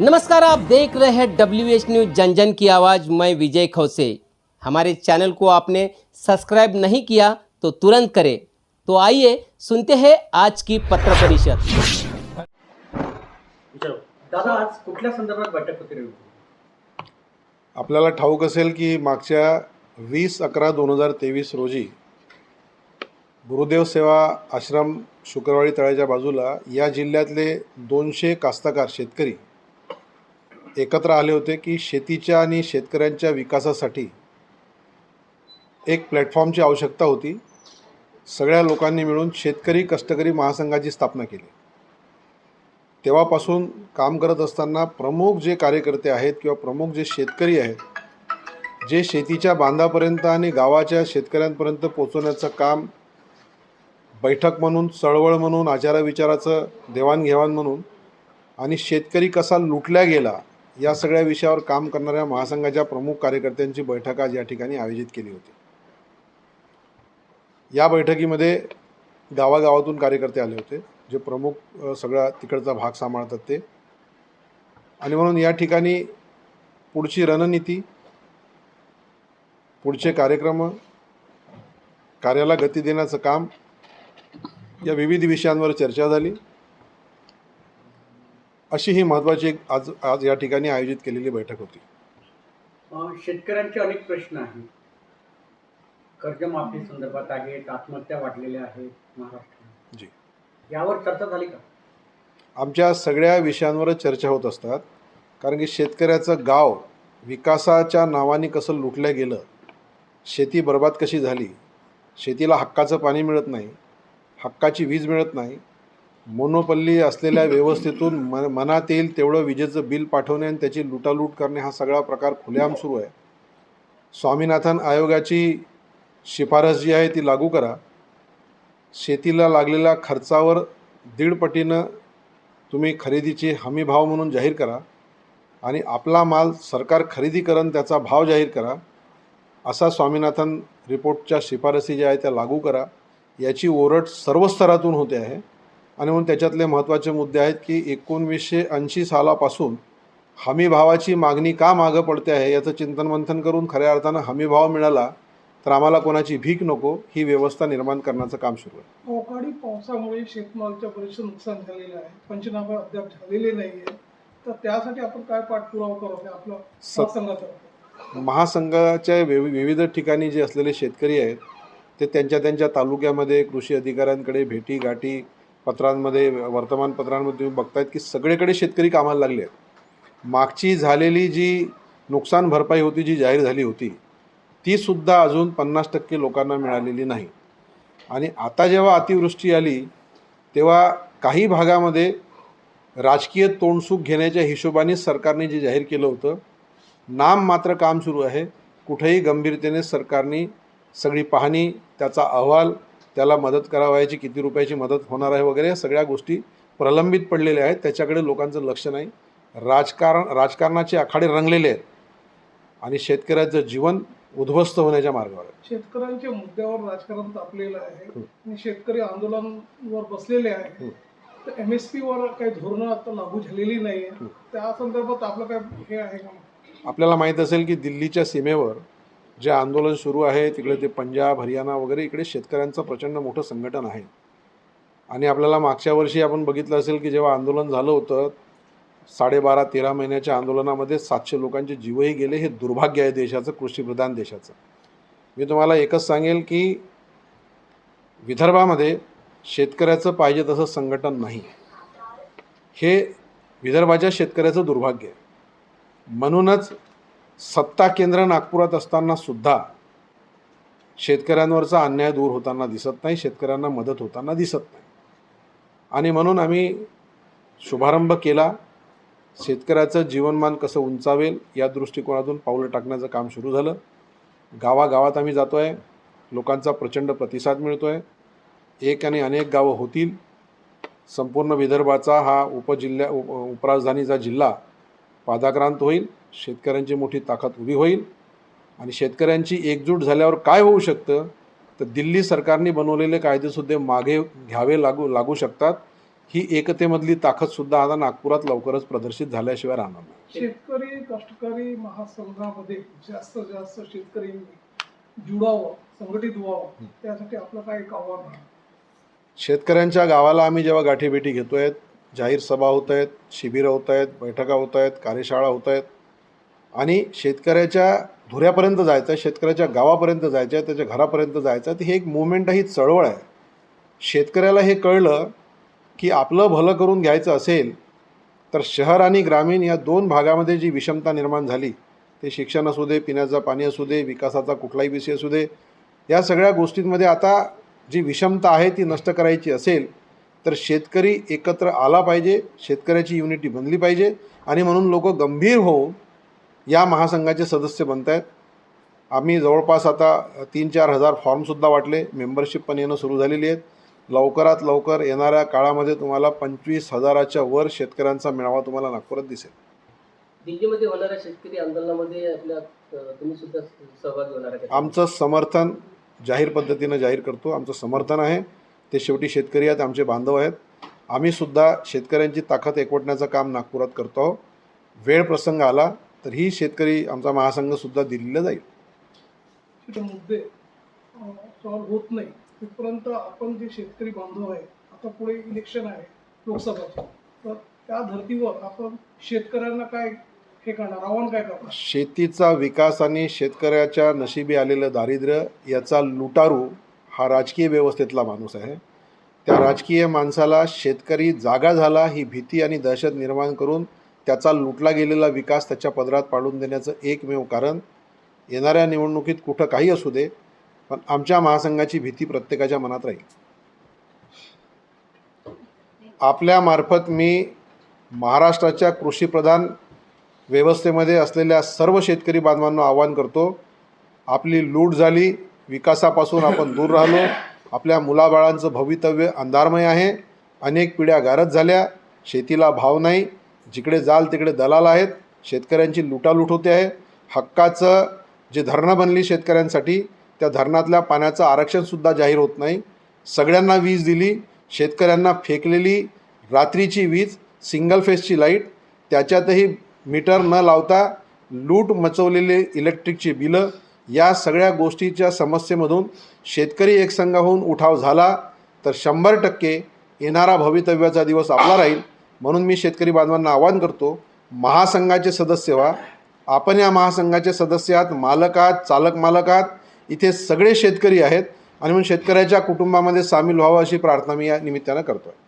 नमस्कार आप देख रहे हैं डब्ल्यू एच न्यूज जन जन की आवाज़। मैं विजय खौसे। हमारे चैनल को आपने सब्सक्राइब नहीं किया तो तुरंत करें। तो आइए सुनते हैं आज की पत्र परिषद। दादा आज कुठल्या संदर्भात बैठक होती रे आपल्याला ठाऊक असेल की मागच्या वीस अकरा दोन हजार तेवीस रोजी गुरुदेव सेवा आश्रम शुक्रवारी तळ्याच्या बाजूला या जिल्ह्यातले दोनशे कास्तकार शेतकरी एकत्र आले होते की शेतीच्या आणि शेतकऱ्यांच्या विकासासाठी एक प्लॅटफॉर्मची आवश्यकता होती. सगळ्या लोकांनी मिळून शेतकरी कष्टकरी महासंघाची स्थापना केली. तेव्हापासून काम करत असताना प्रमुख जे कार्यकर्ते आहेत किंवा प्रमुख जे शेतकरी आहेत जे शेतीच्या बांधापर्यंत आणि गावाच्या शेतकऱ्यांपर्यंत पोचवण्याचं काम बैठक म्हणून चळवळ म्हणून आचारविचाराचं देवाणघेवाण म्हणून आणि शेतकरी कसा लुटल्या गेला या सगळ्या विषयावर काम करणाऱ्या महासंघाच्या प्रमुख कार्यकर्त्यांची बैठक आज या ठिकाणी आयोजित केली होती. या बैठकीमध्ये गावागावातून कार्यकर्ते आले होते जे प्रमुख सगळा तिकडचा भाग सांभाळतात ते. आणि म्हणून या ठिकाणी पुढची रणनीती पुढचे कार्यक्रम कार्याला गती देण्याचं काम या विविध विषयांवर चर्चा झाली. अशी ही महत्त्वाची एक आज आज या ठिकाणी आयोजित केलेली बैठक होती. शेतकऱ्यांचे अनेक प्रश्न आहेत. कर्जमाफी संदर्भात आहेत आत्महत्या वाढलेल्या आहेत महाराष्ट्रात. जी. यावर चर्चा झाली का? आमच्या सगळ्या विषयांवरच चर्चा होत असतात. कारण की शेतकऱ्याचं गाव विकासाच्या नावाने कसं लुटलं गेलं शेती बर्बाद कशी झाली शेतीला हक्काचं पाणी मिळत नाही हक्काची वीज मिळत नाही मोनोपल्ली असलेल्या व्यवस्थेतून मन मनात येईल तेवढं विजेचं बिल पाठवणे आणि त्याची लुटालूट करणे हा सगळा प्रकार खुलेआम सुरू आहे. स्वामीनाथन आयोगाची शिफारस जी आहे ती लागू करा. शेतीला लागलेल्या खर्चावर दीड पटीनं तुम्ही खरेदीची हमी भाव म्हणून जाहीर करा आणि आपला माल सरकार खरेदी करून त्याचा भाव जाहीर करा. असा स्वामीनाथन रिपोर्टच्या शिफारसी ज्या आहेत त्या लागू करा. याची ओरड सर्व स्तरातून होते आहे. आणि म्हणून त्याच्यातले महत्त्वाचे मुद्दे आहेत की एकोणवीसशे ऐंशी सालापासून हमी भावाची मागणी का मागं पडते आहे याचं चिंतन मंथन करून खऱ्या अर्थानं हमी भाव मिळाला तर आम्हाला कोणाची भीक नको ही व्यवस्था निर्माण करण्याचं काम सुरू आहे. अवकाळी पावसामुळे शेतमालाच्या बरेचसे नुकसान झालेलं आहे. पंचनामा अद्याप झालेले नाही आहे तर त्यासाठी आपण काय पाठपुरावा करत आपलं सत- संघातर्फे महासंघाच्या विवि विविध ठिकाणी जे असलेले शेतकरी आहेत ते त्यांच्या त्यांच्या तालुक्यामध्ये कृषी अधिकाऱ्यांकडे भेटी गाठी पत्रांमध्ये वर्तमानपत्रांमध्ये तुम्ही बघतायत की सगळीकडे शेतकरी कामाला लागले आहेत. मागची झालेली जी नुकसान भरपाई होती जी जाहीर झाली होती तीसुद्धा अजून पन्नास टक्के लोकांना मिळालेली नाही. आणि आता जेव्हा अतिवृष्टी आली तेव्हा काही भागामध्ये राजकीय तोंडसूक घेण्याच्या हिशोबाने सरकारने जे जाहीर केलं होतं नाम मात्र काम सुरू आहे. कुठेही गंभीरतेने सरकारने सगळी पाहणी त्याचा अहवाल त्याला मदत करावयाची किती रुपयाची मदत होणार आहे वगैरे या सगळ्या गोष्टी प्रलंबित पडलेल्या आहेत. त्याच्याकडे लोकांचं लक्ष नाही. राजकारण राजकारणाचे आखाडे रंगलेले आहेत. आणि शेतकऱ्याचं जीवन उद्ध्वस्त होण्याच्या मार्गावर आहे. शेतकऱ्यांच्या मुद्द्यावर राजकारण तापलेलं आहे. आणि शेतकरी आंदोलनावर बसलेले आहे. तर एम एस वर काही धोरणं आता लागू झालेली नाही आहे. त्या संदर्भात आपलं काय हे आहे का? आपल्याला माहीत असेल की दिल्लीच्या सीमेवर जे आंदोलन सुरू आहे तिकडे ते पंजाब हरियाणा वगैरे इकडे शेतकऱ्यांचं प्रचंड मोठं संघटन आहे. आणि आपल्याला मागच्या वर्षी आपण बघितलं असेल की जेव्हा आंदोलन झालं होतं साडेबारा तेरा महिन्याच्या आंदोलनामध्ये सातशे लोकांचे जीवही गेले हे दुर्भाग्य आहे देशाचं कृषीप्रधान देशाचं. मी तुम्हाला एकच सांगेल की विदर्भामध्ये शेतकऱ्याचं पाहिजे तसं संघटन नाही. हे विदर्भाच्या शेतकऱ्याचं दुर्भाग्य आहे. म्हणूनच सत्ता केंद्र नागपुरात असताना सुद्धा शेतकऱ्यांवरचा अन्याय दूर होताना दिसत नाही शेतकऱ्यांना मदत होताना दिसत नाही. आणि म्हणून आम्ही शुभारंभ केला. शेतकऱ्याचं जीवनमान कसं उंचावेल या दृष्टिकोनातून पावलं टाकण्याचं काम सुरू झालं. गावागावात आम्ही जातो आहे लोकांचा प्रचंड प्रतिसाद मिळतो आहे एक आणि अनेक गावं होतील. संपूर्ण विदर्भाचा हा उपजिल्ह्या उप उपराजधानीचा जिल्हा पादाक्रांत होईल शेतकऱ्यांची मोठी ताकद उभी होईल आणि शेतकऱ्यांची एकजूट झाल्यावर काय होऊ शकतं? तर दिल्ली सरकारने बनवलेले कायदेसुद्धा मागे घ्यावे लागू लागू शकतात. ही एकतेमधली ताकदसुद्धा आता नागपुरात लवकरच प्रदर्शित झाल्याशिवाय राहणार नाही. शेतकरी कष्टकरी महासंघामध्ये जास्तीत जास्त शेतकऱ्यांनी जुडावं संघटित व्हावं त्यासाठी आपलं काय एक आव्हान शेतकऱ्यांच्या गावाला आम्ही जेव्हा गाठीभेटी घेतो आहेत जाहीर सभा होत आहेत शिबिरं होत आहेत बैठका होत आहेत कार्यशाळा होत आहेत. आणि शेतकऱ्याच्या धुऱ्यापर्यंत जायचं आहे शेतकऱ्याच्या गावापर्यंत जायचं आहे त्याच्या घरापर्यंत जायचं आहे तर ही एक मुवमेंट ही चळवळ आहे. शेतकऱ्याला हे कळलं की आपलं भलं करून घ्यायचं असेल तर शहर आणि ग्रामीण या दोन भागामध्ये जी विषमता निर्माण झाली ते शिक्षण असू दे पिण्याचं पाणी असू दे विकासाचा कुठलाही विषय असू दे या सगळ्या गोष्टींमध्ये आता जी विषमता आहे ती नष्ट करायची असेल तर शेतकरी एकत्र आला पाहिजे शेतकऱ्याची युनिटी बनली पाहिजे आणि म्हणून लोक गंभीर होऊन या महासंघाचे सदस्य बनत आहेत. आम्ही जवळपास आता तीन चार हजार फॉर्मसुद्धा वाटले मेंबरशिप पण येणं सुरू झालेली आहेत. लवकरात लवकर येणाऱ्या काळामध्ये तुम्हाला पंचवीस हजाराच्या वर शेतकऱ्यांचा मेळावा तुम्हाला नागपुरात दिसेल. दिल्लीमध्ये होणाऱ्या शेतकरी आंदोलनामध्ये आपल्या तुम्ही सुद्धा सहभागी होणार? आमचं समर्थन जाहीर पद्धतीनं जाहीर करतो. आमचं समर्थन आहे. ते शेवटी शेतकरी आहेत आमचे बांधव आहेत. आम्हीसुद्धा शेतकऱ्यांची ताकद एकवटण्याचं काम नागपुरात करतो आहोत. वेळ प्रसंग आला तर ही शेतकरी आमचा महासंघसुद्धा दिल्लीला जाईल. मुद्दे सॉल्व्ह होत नाही. तिथपर्यंत आपण जे शेतकरी बांधव आहे आता पुढे इलेक्शन आहे लोकसभाचं. तर त्या धर्तीवर आपण शेतकऱ्यांना काय हे करणार? आव्हान काय करणार? शेतीचा विकास आणि शेतकऱ्याच्या नशिबी आलेलं दारिद्र्य याचा लुटारू हा राजकीय व्यवस्थेतला माणूस आहे. त्या राजकीय माणसाला शेतकरी जागा झाला ही भीती आणि दहशत निर्माण करून त्याचा लुटला गेलेला विकास त्याच्या पदरात पाडून देण्याचं एकमेव कारण येणाऱ्या निवडणुकीत कुठं काही असू दे पण आमच्या महासंघाची भीती प्रत्येकाच्या मनात राहील. आपल्यामार्फत मी महाराष्ट्राच्या कृषीप्रधान व्यवस्थेमध्ये असलेल्या सर्व शेतकरी बांधवांना आवाहन करतो आपली लूट झाली विकासापासून आपण दूर राहिलो. आपल्या मुलाबाळांचं भवितव्य अंधारमय आहे. अनेक पिढ्या गारद झाल्या. शेतीला भाव नाही. जिकडे जाल तिकडे दलाल आहेत. शेतकऱ्यांची लुटालूट होते आहे. हक्काचं जे धरणं बनली शेतकऱ्यांसाठी त्या धरणातल्या पाण्याचं आरक्षणसुद्धा जाहीर होत नाही. सगळ्यांना वीज दिली. शेतकऱ्यांना फेकलेली रात्रीची वीज सिंगल फेसची लाइट त्याच्यातही मीटर न लावता लूट मचवलेले इलेक्ट्रिकची बिलं या सगळ्या गोष्टीच्या समस्येमधून शेतकरी एकसंघ होऊन उठाव झाला तर शंभर टक्के येणारा भवितव्याचा दिवस आपला राहील. म्हणून मी शेतकरी बांधवांना आवाहन करतो महासंघाचे सदस्य व्हा. आपण या महासंघाचे सदस्य आहात मालक आहात चालक मालक आहात. इथे सगळे शेतकरी आहेत आणि म्हणून शेतकऱ्याच्या कुटुंबामध्ये सामील व्हावं अशी प्रार्थना मी या निमित्तानं करतो आहे